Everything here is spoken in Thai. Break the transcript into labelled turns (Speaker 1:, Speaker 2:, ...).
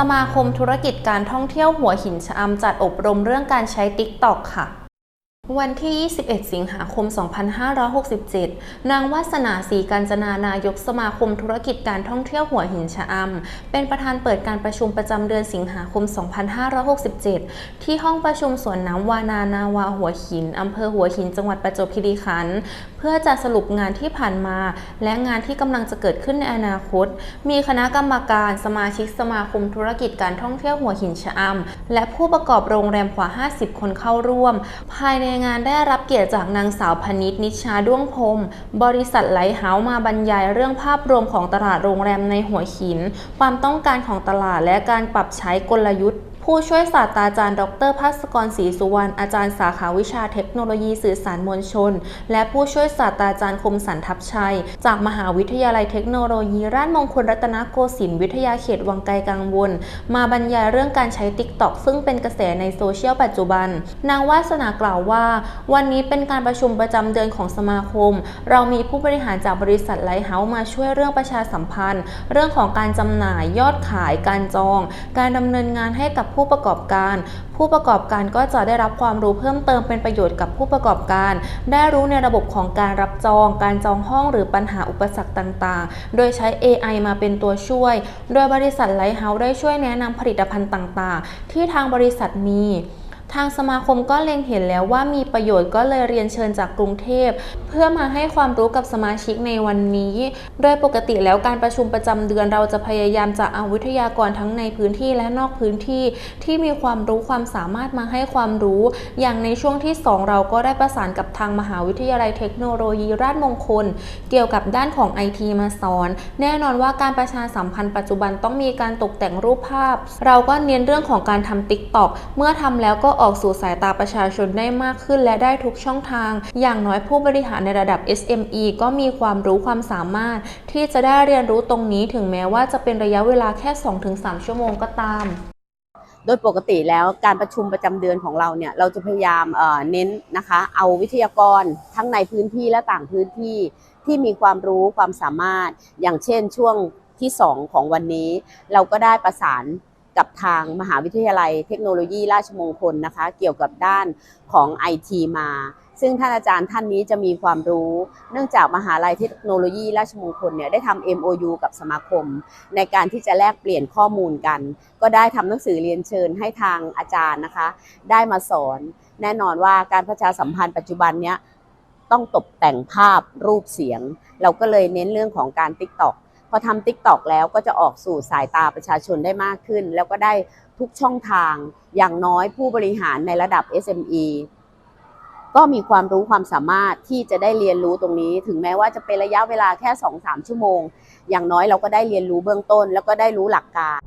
Speaker 1: สมาคมธุรกิจการท่องเที่ยวหัวหินชะอำจัดอบรมเรื่องการใช้ TikTok ค่ะ วันที่ 21 สิงหาคม 2567 นางวาสนาศรีกัญจนานายกสมาคมธุรกิจการท่องเที่ยวหัวหินชะอำ เป็นประธานเปิดการประชุมประจำเดือนสิงหาคม 2567 ที่ห้องประชุมสวนน้ำวานานาวาหัวหินอำเภอหัวหินจังหวัดประจวบคีรีขันธ์ เพื่อจะสรุปงานที่ผ่านมา และงานที่กำลังจะเกิดขึ้นในอนาคต มีคณะกรรมการสมาชิกสมาคมธุรกิจการท่องเที่ยวหัวหินชะอำ และผู้ประกอบโรงแรมกว่า 50 คนเข้าร่วม ภายในงานได้รับเกียรติจากนางสาวพนิษนิชาด้วงพรมบริษัทไลท์เฮาส์มาบรรยายเรื่องภาพรวมของตลาดโรงแรมในหัวหิน ความต้องการของตลาดและการปรับใช้กลยุทธ์ ผู้ช่วยศาสตราจารย์ ดรภัสกรศรีสุวรรณ อาจารย์สาขาวิชาเทคโนโลยีสื่อสารมวลชน และผู้ช่วยศาสตราจารย์คมสันทับชัย จากมหาวิทยาลัยเทคโนโลยีราชมงคลรัตนโกสินทร์วิทยาเขตวังไกลกังวล มาบรรยายเรื่องการใช้ TikTok ซึ่งเป็นกระแสในโซเชียลปัจจุบัน นางวาสนากล่าวว่า วันนี้เป็นการประชุมประจำเดือนของสมาคม เรามีผู้บริหารจากบริษัทไลท์เฮาส์มาช่วยเรื่องประชาสัมพันธ์ เรื่องของการจำหน่ายยอดขายการจอง การดำเนินงานให้กับผูู้้ประกอบการ ผู้ประกอบการก็จะได้รับความรู้เพิ่มเติมเป็นประโยชน์กับผู้ประกอบการ ได้รู้ในระบบของการรับจอง การจองห้องหรือปัญหาอุปสรรคต่างๆ โดยใช้ AI มาเป็นตัวช่วย โดยบริษัทไลท์เฮาส์ได้ช่วยแนะนำผลิตภัณฑ์ต่างๆ ที่ทางบริษัทมี ทางสมาคมก็เล็งเห็นแล้วว่ามีประโยชน์ก็เลยเรียนเชิญจากกรุงเทพ เพื่อมาให้ความรู้กับสมาชิกในวันนี้ โดยปกติแล้วการประชุมประจำเดือนเราจะพยายามจะเอาวิทยากรทั้งในพื้นที่และนอกพื้นที่ ที่มีความรู้ความสามารถมาให้ความรู้ อย่างในช่วงที่ 2 เราก็ได้ประสานกับทางมหาวิทยาลัยเทคโนโลยีราชมงคล เกี่ยวกับด้านของ IT มาสอน แน่นอนว่าการประชาสัมพันธ์ปัจจุบันต้องมีการตกแต่งรูปภาพ เราก็เน้นเรื่องของการทำ TikTok เมื่อทำแล้วก็ออกสู่สายตาประชาชนได้มากขึ้น และได้ทุกช่องทาง อย่างน้อยผู้บริหารในระดับ SME ก็มีความรู้ความสามารถ ที่จะได้เรียนรู้ตรงนี้ถึงแม้ว่าจะเป็นระยะเวลาแค่ 2-3 ชั่วโมงก็ตาม
Speaker 2: โดยปกติแล้วการประชุมประจำเดือนของเราเนี่ยเราจะพยายามเเน้นนะคะ เอาวิทยากรทั้งในพื้นที่และต่างพื้นที่ที่มีความรู้ความสามารถ อย่างเช่นช่วงที่ 2 ของวันนี้ เราก็ได้ประสาน กับทางมหาวิทยาลัยเทคโนโลยีราชมงคลนะคะ เกี่ยวกับด้านของ IT มา ซึ่งท่านอาจารย์ท่านนี้จะมีความรู้ เนื่องจากมหาลัยเทคโนโลยีราชมงคลเนี่ยได้ทำ MOU กับสมาคม ในการที่จะแลกเปลี่ยนข้อมูลกัน ก็ได้ทำหนังสือเรียนเชิญให้ทางอาจารย์นะคะ ได้มาสอน แน่นอนว่าการประชาสัมพันธ์ปัจจุบันเนี้ยต้องตกแต่งภาพรูปเสียง เราก็เลยเน้นเรื่องของการ t ิ k t o k พอทำ t ิ k t o k แล้วก็จะออกสู่สายตาประชาชนได้มากขึ้น แล้วก็ได้ทุกช่องทางอย่างน้อยผู้บริหารในระดับ SME ก็มีความรู้ความสามารถที่จะได้เรียนรู้ตรงนี้ ถึงแม้ว่าจะเป็นระยะเวลาแค่ 2-3 ชั่วโมง อย่างน้อยเราก็ได้เรียนรู้เบื้องต้น แล้วก็ได้รู้หลักการ